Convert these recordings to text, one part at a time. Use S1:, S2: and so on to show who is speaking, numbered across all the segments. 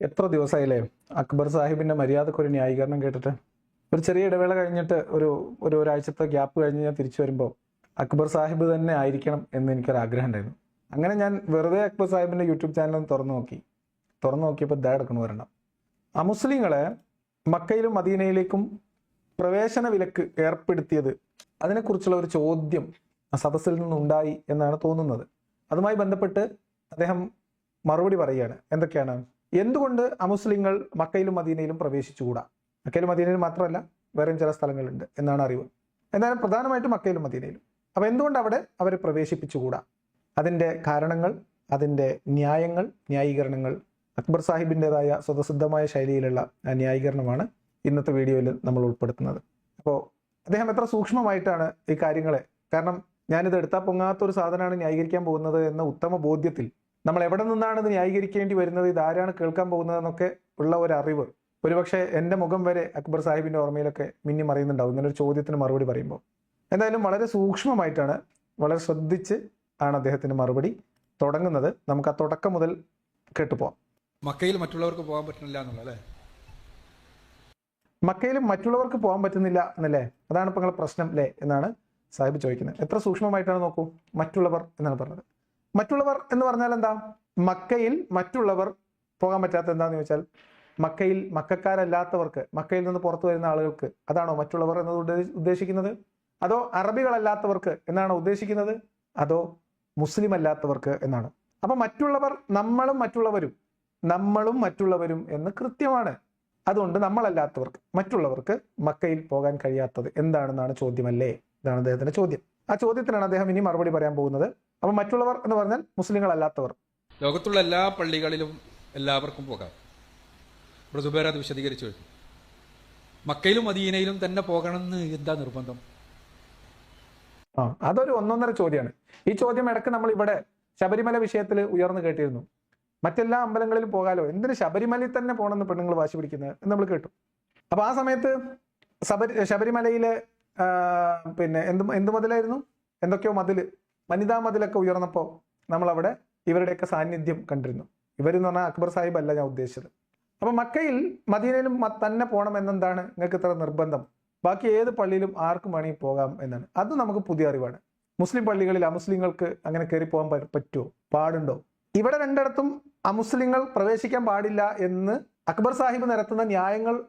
S1: എത്ര ദിവസമായില്ലേ? അക്ബർ സാഹിബിന്റെ മര്യാദയ്ക്ക് ഒരു ന്യായീകരണം കേട്ടിട്ട്. ഒരു ചെറിയ ഇടവേള കഴിഞ്ഞിട്ട് ഒരു ഒരു ഒരാഴ്ചത്തെ ഗ്യാപ്പ് കഴിഞ്ഞ് ഞാൻ തിരിച്ചു വരുമ്പോൾ അക്ബർ സാഹിബ് തന്നെ ആയിരിക്കണം എന്ന് എനിക്കൊരു ആഗ്രഹം ഉണ്ടായിരുന്നു. അങ്ങനെ ഞാൻ വെറുതെ അക്ബർ സാഹിബിന്റെ യൂട്യൂബ് ചാനൽ തുറന്നു നോക്കി. തുറന്നു നോക്കിയപ്പോൾ എടുക്കണു വരണം മുസ്ലിങ്ങളെ മക്കയിലും മദീനയിലേക്കും പ്രവേശന വിലക്ക് ഏർപ്പെടുത്തിയത് അതിനെക്കുറിച്ചുള്ള ഒരു ചോദ്യം ആ സദസ്സിൽ നിന്നുണ്ടായി എന്നാണ് തോന്നുന്നത്. അതുമായി ബന്ധപ്പെട്ട് അദ്ദേഹം മറുപടി പറയുകയാണ്. എന്തൊക്കെയാണ്? എന്തുകൊണ്ട് അമുസ്ലിങ്ങൾ മക്കയിലും മദീനയിലും പ്രവേശിച്ചുകൂടാ? മക്കയിലും മദീനയിലും മാത്രമല്ല വേറെയും ചില സ്ഥലങ്ങളുണ്ട് എന്നാണ് അറിവ്. എന്നാലും പ്രധാനമായിട്ടും മക്കയിലും മദീനയിലും. അപ്പൊ എന്തുകൊണ്ട് അവിടെ അവരെ പ്രവേശിപ്പിച്ചുകൂടാ? അതിന്റെ കാരണങ്ങൾ അതിന്റെ ന്യായങ്ങൾ ന്യായീകരണങ്ങൾ അക്ബർ സാഹിബിന്റെതായ സ്വതസിദ്ധമായ ശൈലിയിലുള്ള ന്യായീകരണമാണ് ഇന്നത്തെ വീഡിയോയിൽ നമ്മൾ ഉൾപ്പെടുത്തുന്നത്. അപ്പോൾ അദ്ദേഹം എത്ര സൂക്ഷ്മമായിട്ടാണ് ഈ കാര്യങ്ങളെ കാരണം ഞാനിത് എടുത്താൽ പൊങ്ങാത്ത ഒരു സാധനമാണ് ന്യായീകരിക്കാൻ പോകുന്നത് എന്ന ഉത്തമ ബോധ്യത്തിൽ നമ്മൾ എവിടെ നിന്നാണ് ഇത് ന്യായീകരിക്കേണ്ടി വരുന്നത്? ഇതാരാണ് കേൾക്കാൻ പോകുന്നത് എന്നൊക്കെ ഉള്ള ഒരു അറിവ് ഒരുപക്ഷെ എന്റെ മുഖം വരെ അക്ബർ സാഹിബിന്റെ ഓർമ്മയിലൊക്കെ മിന്നി മറിയുന്നുണ്ടാവും. ഇങ്ങനെ ഒരു ചോദ്യത്തിന് മറുപടി പറയുമ്പോൾ. എന്തായാലും വളരെ സൂക്ഷ്മമായിട്ടാണ് വളരെ ശ്രദ്ധിച്ച് ആണ് അദ്ദേഹത്തിന്റെ മറുപടി തുടങ്ങുന്നത്. നമുക്ക് ആ തുടക്കം മുതൽ കേട്ടുപോകാം
S2: മക്കയിൽ മറ്റുള്ളവർക്ക് പോകാൻ പറ്റുന്നില്ല എന്നുള്ളല്ലേ മക്കയിൽ
S1: മക്കയിലും മറ്റുള്ളവർക്ക് പോകാൻ പറ്റുന്നില്ല എന്നല്ലേ? അതാണ് ഇപ്പൊ നിങ്ങളുടെ പ്രശ്നം അല്ലേ എന്നാണ് സാഹിബ് ചോദിക്കുന്നത്. എത്ര സൂക്ഷ്മമായിട്ടാണ് നോക്കൂ. മറ്റുള്ളവർ എന്നാണ് പറഞ്ഞത്. മറ്റുള്ളവർ എന്ന് പറഞ്ഞാൽ എന്താ? മക്കയിൽ മറ്റുള്ളവർ പോകാൻ പറ്റാത്ത എന്താന്ന് ചോദിച്ചാൽ മക്കയിൽ മക്കാരല്ലാത്തവർക്ക് മക്കയിൽ നിന്ന് പുറത്തു വരുന്ന ആളുകൾക്ക് അതാണോ മറ്റുള്ളവർ എന്നത് ഉദ്ദേശിക്കുന്നത്? അതോ അറബികളല്ലാത്തവർക്ക് എന്നാണോ ഉദ്ദേശിക്കുന്നത്? അതോ മുസ്ലിം അല്ലാത്തവർക്ക് എന്നാണ്. അപ്പൊ മറ്റുള്ളവർ നമ്മളും മറ്റുള്ളവരും നമ്മളും മറ്റുള്ളവരും എന്ന് കൃത്യമാണ്. അതുകൊണ്ട് നമ്മളല്ലാത്തവർക്ക് മറ്റുള്ളവർക്ക് മക്കയിൽ പോകാൻ കഴിയാത്തത് എന്താണെന്നാണ് ചോദ്യമല്ലേ? ഇതാണ് അദ്ദേഹത്തിന്റെ ചോദ്യം. ആ ചോദ്യത്തിനാണ് അദ്ദേഹം ഇനി മറുപടി പറയാൻ പോകുന്നത്. അപ്പൊ മറ്റുള്ളവർ എന്ന് പറഞ്ഞാൽ മുസ്ലിങ്ങളല്ലാത്തവർ.
S2: ലോകത്തുള്ള എല്ലാ പള്ളികളിലും എല്ലാവർക്കും പോകാം. ഇവിടെ സുബേർ അത് വിശദീകരിച്ചു. കഴിഞ്ഞു മക്കയിലും മദീനയിലും തന്നെ പോകണമെന്ന് എന്താ നിർബന്ധം?
S1: ആ അതൊരു ഒന്നൊന്നര ചോദ്യമാണ് ഈ ചോദ്യം ഇടയ്ക്ക് നമ്മൾ ഇവിടെ ശബരിമല വിഷയത്തിൽ ഉയർന്നു കേട്ടിരുന്നു. മറ്റെല്ലാ അമ്പലങ്ങളിലും പോകാലോ? എന്തിന് ശബരിമലയിൽ തന്നെ പോകണമെന്ന് പെണ്ണുങ്ങൾ വാശി പിടിക്കുന്നത് എന്ന് നമ്മൾ കേട്ടു. അപ്പൊ ആ സമയത്ത് ശബരി ശബരിമലയിലെ പിന്നെ എന്ത് എന്ത് മതിലായിരുന്നു? എന്തൊക്കെയോ മതിൽ. വനിതാ മതിലൊക്കെ ഉയർന്നപ്പോൾ നമ്മൾ അവിടെ ഇവരുടെയൊക്കെ സാന്നിധ്യം കണ്ടിരുന്നു. ഇവരെന്ന് പറഞ്ഞാൽ അക്ബർ സാഹിബ് അല്ല ഞാൻ ഉദ്ദേശിച്ചത്. അപ്പൊ മക്കയിൽ മദീനയിലും തന്നെ പോകണം എന്നെന്താണ് നിങ്ങൾക്ക് ഇത്ര നിർബന്ധം? ബാക്കി ഏത് പള്ളിയിലും ആർക്കും വേണമെങ്കിൽ പോകാം എന്നാണ്. അത് നമുക്ക് പുതിയ അറിവാണ്. മുസ്ലിം പള്ളികളിൽ അമുസ്ലിങ്ങൾക്ക് അങ്ങനെ കയറി പോകാൻ പറ്റുമോ പാടുണ്ടോ? ഇവിടെ രണ്ടിടത്തും അമുസ്ലിങ്ങൾ പ്രവേശിക്കാൻ പാടില്ല എന്ന് അക്ബർ സാഹിബ് നിരത്തുന്ന ന്യായങ്ങൾ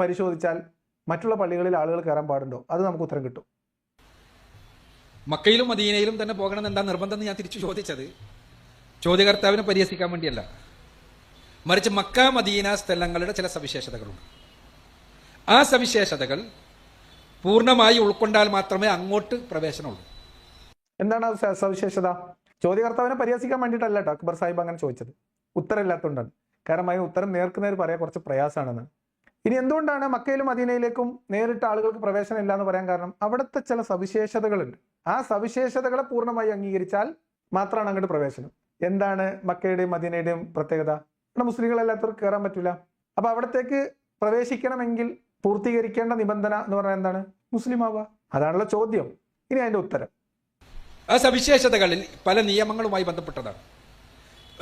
S1: പരിശോധിച്ചാൽ മറ്റുള്ള പള്ളികളിൽ ആളുകൾ കയറാൻ പാടുണ്ടോ? അത് നമുക്ക് ഉത്തരം കിട്ടും.
S2: മക്കയിലും മദീനയിലും തന്നെ പോകണം എന്താ നിർബന്ധം ഞാൻ തിരിച്ചു ചോദിച്ചത്. ചോദ്യകർത്താവിനെ പരിഹസിക്കാൻ വേണ്ടിയല്ല. മറിച്ച് മക്ക മദീന സ്ഥലങ്ങളുടെ ചില സവിശേഷതകളുണ്ട്. ആ സവിശേഷതകൾ പൂർണമായി ഉൾക്കൊണ്ടാൽ മാത്രമേ അങ്ങോട്ട് പ്രവേശനമുള്ളൂ.
S1: എന്താണ് സവിശേഷത? ചോദ്യകർത്താവിനെ പരിഹസിക്കാൻ വേണ്ടിയിട്ടല്ല കേട്ടോ അക്ബർ സാഹിബ് അങ്ങനെ ചോദിച്ചത്. ഉത്തരമില്ലാത്തതുകൊണ്ടാണ്. കാരണം അതിന് ഉത്തരം നേർക്കുനേർ പറയാൻ കുറച്ച് പ്രയാസമാണെന്ന് ഇനി എന്തുകൊണ്ടാണ് മക്കയിലും മദീനയിലേക്കും നേരിട്ട് ആളുകൾക്ക് പ്രവേശനം ഇല്ല എന്ന് പറയാൻ കാരണം? അവിടുത്തെ ചില സവിശേഷതകളുണ്ട്. ആ സവിശേഷതകളെ പൂർണമായി അംഗീകരിച്ചാൽ മാത്രമാണ് അങ്ങോട്ട് പ്രവേശനം. എന്താണ് മക്കയുടെയും മദീനയുടെയും പ്രത്യേകത? ഇവിടെ മുസ്ലിങ്ങളല്ലാത്തവർക്ക് കയറാൻ പറ്റില്ല. അപ്പൊ അവിടത്തേക്ക് പ്രവേശിക്കണമെങ്കിൽ പൂർത്തീകരിക്കേണ്ട നിബന്ധന എന്ന് പറഞ്ഞാൽ എന്താണ്? മുസ്ലിം ആവുക. അതാണല്ലോ ചോദ്യം. ഇനി അതിന്റെ ഉത്തരം.
S2: ആ സവിശേഷതകളിൽ പല നിയമങ്ങളുമായി ബന്ധപ്പെട്ടതാണ്.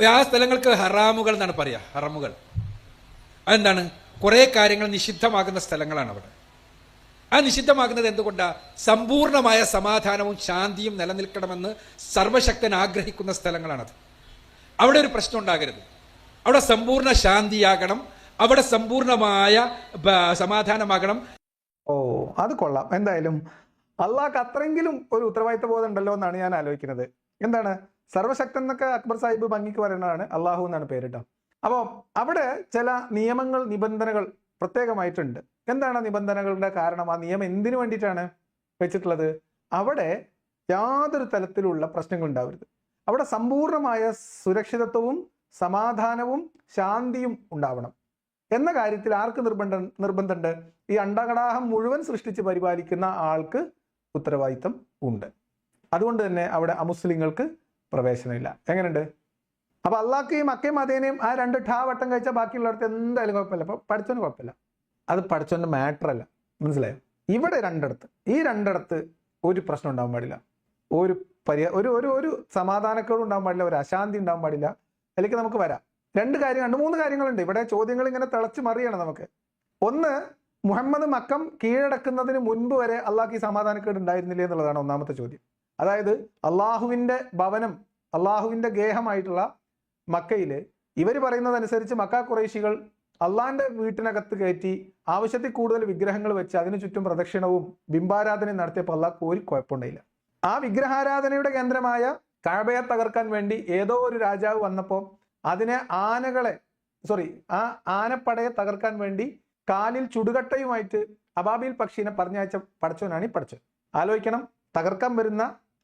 S2: ആ സ്ഥലങ്ങൾക്ക് ഹറാമുകൾ എന്നാണ് പറയുക. ഹറമുകൾ. അതെന്താണ്? കുറേ കാര്യങ്ങൾ നിഷിദ്ധമാകുന്ന സ്ഥലങ്ങളാണ് അവിടെ. ആ നിഷിദ്ധമാകുന്നത് എന്തുകൊണ്ടാ? സമ്പൂർണമായ സമാധാനവും ശാന്തിയും നിലനിൽക്കണമെന്ന് സർവശക്തൻ ആഗ്രഹിക്കുന്ന സ്ഥലങ്ങളാണത്. അവിടെ ഒരു പ്രശ്നം ഉണ്ടാകരുത്. അവിടെ സമ്പൂർണ ശാന്തിയാകണം. അവിടെ സമ്പൂർണമായ സമാധാനമാകണം.
S1: ഓ അത് കൊള്ളാം. എന്തായാലും അള്ളാഹ് അത്രയെങ്കിലും ഒരു ഉത്തരവാദിത്ത ബോധം ഉണ്ടല്ലോ എന്നാണ് ഞാൻ ആലോചിക്കുന്നത്. എന്താണ്? സർവശക്തൻ എന്നൊക്കെ അക്ബർ സാഹിബ് ഭംഗിക്ക് പറയുന്നതാണ് അള്ളാഹു എന്നാണ് പേരിട്ടോ അപ്പോൾ അവിടെ ചില നിയമങ്ങൾ നിബന്ധനകൾ പ്രത്യേകമായിട്ടുണ്ട്. എന്താണ് നിബന്ധനകളുടെ കാരണം? ആ നിയമം എന്തിനു വേണ്ടിയിട്ടാണ് വെച്ചിട്ടുള്ളത്? അവിടെ യാതൊരു തലത്തിലുള്ള പ്രശ്നങ്ങൾ ഉണ്ടാവരുത്. അവിടെ സമ്പൂർണമായ സുരക്ഷിതത്വവും സമാധാനവും ശാന്തിയും ഉണ്ടാവണം. എന്ന കാര്യത്തിൽ ആർക്ക് നിർബന്ധ നിർബന്ധമുണ്ട്? ഈ അണ്ടകടാഹം മുഴുവൻ സൃഷ്ടിച്ച് പരിപാലിക്കുന്ന ആൾക്ക് ഉത്തരവാദിത്തം ഉണ്ട്. അതുകൊണ്ട് തന്നെ അവിടെ അമുസ്ലിങ്ങൾക്ക് പ്രവേശനമില്ല. എങ്ങനെയുണ്ട്? അപ്പൊ അള്ളാഹ്ക്കും മക്കയും മദീനയും ആ രണ്ട് ഠാ വട്ടം കഴിച്ചാൽ ബാക്കിയുള്ളവർക്ക് എന്തായാലും കുഴപ്പമില്ല. അപ്പൊ പഠിച്ചോന് കുഴപ്പമില്ല. അത് പഠിച്ചോന്റെ മാറ്റർ അല്ല മനസ്സിലായോ? ഇവിടെ രണ്ടിടത്ത് ഈ രണ്ടിടത്ത് ഒരു പ്രശ്നം ഉണ്ടാവാൻ പാടില്ല. ഒരു പരിഹാ ഒരു ഒരു ഒരു സമാധാനക്കേടും ഉണ്ടാവാൻ പാടില്ല ഒരു അശാന്തി ഉണ്ടാവാൻ പാടില്ല. അതിലേക്ക് നമുക്ക് വരാം. രണ്ട് കാര്യം രണ്ട് മൂന്ന് കാര്യങ്ങളുണ്ട്. ഇവിടെ ചോദ്യങ്ങൾ ഇങ്ങനെ തിളച്ച് മറിയണം നമുക്ക്. ഒന്ന് മുഹമ്മദ് മക്കം കീഴടക്കുന്നതിന് മുൻപ് വരെ അള്ളാഹ്ക്ക് ഈ സമാധാനക്കേട് ഉണ്ടായിരുന്നില്ലേ എന്നുള്ളതാണ് ഒന്നാമത്തെ ചോദ്യം. അതായത് അള്ളാഹുവിന്റെ ഭവനം അള്ളാഹുവിന്റെ ഗേഹമായിട്ടുള്ള മക്കയിൽ ഇവർ പറയുന്നതനുസരിച്ച് മക്ക കുറേശികൾ അള്ളാന്റെ വീട്ടിനകത്ത് കയറ്റി ആവശ്യത്തിൽ കൂടുതൽ വിഗ്രഹങ്ങൾ വെച്ച് അതിനു ചുറ്റും പ്രദക്ഷിണവും ബിംബാരാധനയും നടത്തിയപ്പോൾ അള്ളാഹ് ഒരു കുഴപ്പമുണ്ടായില്ല. ആ വിഗ്രഹാരാധനയുടെ കേന്ദ്രമായ കഴബയെ തകർക്കാൻ വേണ്ടി ഏതോ ഒരു രാജാവ് വന്നപ്പോൾ അതിനെ ആനകളെ സോറി ആ ആനപ്പടയെ തകർക്കാൻ വേണ്ടി കാലിൽ ചുടുകട്ടയുമായിട്ട് അബാബിൽ പക്ഷീനെ പറഞ്ഞയച്ച പടച്ചവനാണ് ഈ പടച്ചവൻ. ആലോചിക്കണം തകർക്കാൻ വരുന്ന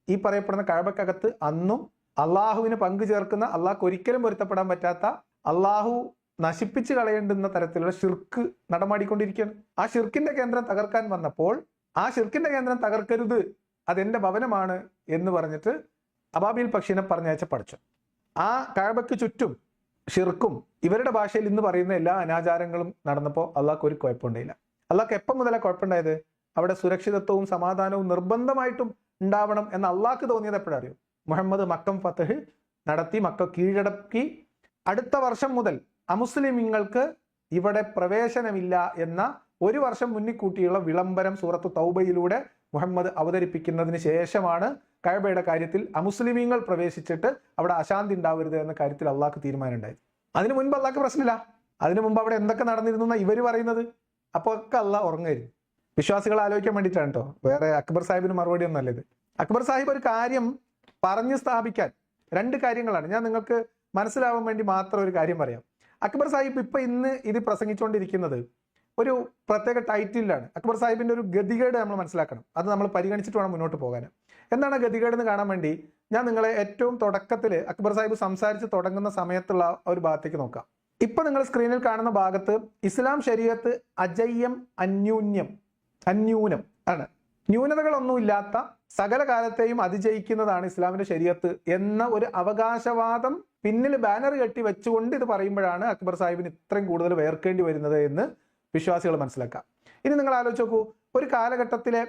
S1: ഈ പറയപ്പെടുന്ന കഴബക്കകത്ത് അന്നും അള്ളാഹുവിന് പങ്കു ചേർക്കുന്ന അള്ളാഹ്ക്ക് ഒരിക്കലും പൊരുത്തപ്പെടാൻ പറ്റാത്ത അള്ളാഹു നശിപ്പിച്ച് കളയേണ്ടുന്ന തരത്തിലുള്ള ഷിർക്ക് നടമാടിക്കൊണ്ടിരിക്കുകയാണ്. ആ ഷിർക്കിന്റെ കേന്ദ്രം തകർക്കാൻ വന്നപ്പോൾ ആ ഷിർക്കിന്റെ കേന്ദ്രം തകർക്കരുത് അതെന്റെ ഭവനമാണ് എന്ന് പറഞ്ഞിട്ട് അബാബിൽ പക്ഷീനെ പറഞ്ഞയച്ച പഠിച്ചു ആ കഴബയ്ക്ക് ചുറ്റും ഷിർക്കും ഇവരുടെ ഭാഷയിൽ ഇന്ന് പറയുന്ന എല്ലാ അനാചാരങ്ങളും നടന്നപ്പോൾ അള്ളാഹ്ക്ക് ഒരു കുഴപ്പമുണ്ടായില്ല. അള്ളാഹ്ക്ക് എപ്പം മുതലേ കുഴപ്പമുണ്ടായത്? അവിടെ സുരക്ഷിതത്വവും സമാധാനവും നിർബന്ധമായിട്ടും ഉണ്ടാവണം എന്ന് അള്ളാഹ്ക്ക് തോന്നിയത് എപ്പോഴറിയോ മുഹമ്മദ് മക്കം ഫത്തഹ് നടത്തി മക്ക കീഴടക്കി. അടുത്ത വർഷം മുതൽ അമുസ്ലിമിങ്ങൾക്ക് ഇവിടെ പ്രവേശനമില്ല എന്ന ഒരു വർഷം മുന്നിൽ കൂട്ടിയുള്ള വിളംബരം സൂറത്ത് തൗബയിലൂടെ മുഹമ്മദ് അവതരിപ്പിക്കുന്നതിന് ശേഷമാണ് കഴബയുടെ കാര്യത്തിൽ അമുസ്ലിമീങ്ങൾ പ്രവേശിച്ചിട്ട് അവിടെ അശാന്തി ഉണ്ടാവരുത് എന്ന കാര്യത്തിൽ അള്ളാഹ്ക്ക് തീരുമാനം അതിന് മുൻപ് അള്ളാഹ്ക്ക് പ്രശ്നമില്ല. അതിനു മുമ്പ് അവിടെ എന്തൊക്കെ നടന്നിരുന്നു ഇവർ പറയുന്നത്? അപ്പൊ ഒക്കെ അള്ളാഹ് ഉറങ്ങായിരുന്നു. വിശ്വാസികൾ ആലോചിക്കാൻ വേണ്ടിയിട്ടാണ് കേട്ടോ വേറെ അക്ബർ സാഹിബിന് മറുപടി ഒന്നല്ല ഇത്. അക്ബർ സാഹിബ് ഒരു കാര്യം പറഞ്ഞു സ്ഥാപിക്കാൻ. രണ്ട് കാര്യങ്ങളാണ്. ഞാൻ നിങ്ങൾക്ക് മനസ്സിലാവാൻ വേണ്ടി മാത്രം ഒരു കാര്യം പറയാം. അക്ബർ സാഹിബ് ഇപ്പൊ ഇന്ന് ഇത് പ്രസംഗിച്ചുകൊണ്ടിരിക്കുന്നത് ഒരു പ്രത്യേക ടൈറ്റിലാണ് അക്ബർ സാഹിബിന്റെ ഒരു ഗതികേട് നമ്മൾ മനസ്സിലാക്കണം. അത് നമ്മൾ പരിഗണിച്ചിട്ട് വേണം മുന്നോട്ട് പോകാൻ എന്താണ് ഗതികേട് എന്ന് കാണാൻ വേണ്ടി ഞാൻ നിങ്ങളെ ഏറ്റവും തുടക്കത്തിൽ അക്ബർ സാഹിബ് സംസാരിച്ച് തുടങ്ങുന്ന സമയത്തുള്ള ഒരു ഭാഗത്തേക്ക് നോക്കാം. ഇപ്പൊ നിങ്ങൾ സ്ക്രീനിൽ കാണുന്ന ഭാഗത്ത് ഇസ്ലാം ശരീരത്ത് അജയ്യം അന്യൂന്യം അന്യൂനം ആണ്. ന്യൂനതകളൊന്നുമില്ലാത്ത സകല കാലത്തെയും അതിജയിക്കുന്നതാണ് ഇസ്ലാമിന്റെ ശരീരത്ത് എന്ന ഒരു അവകാശവാദം പിന്നിൽ ബാനർ കെട്ടി വെച്ചുകൊണ്ട് ഇത് പറയുമ്പോഴാണ് അക്ബർ സാഹിബിന് ഇത്രയും കൂടുതൽ വേർക്കേണ്ടി വരുന്നത് എന്ന് വിശ്വാസികൾ മനസ്സിലാക്കാം ഇനി നിങ്ങൾ ആലോചിച്ച് നോക്കൂ ഒരു കാലഘട്ടത്തിലെ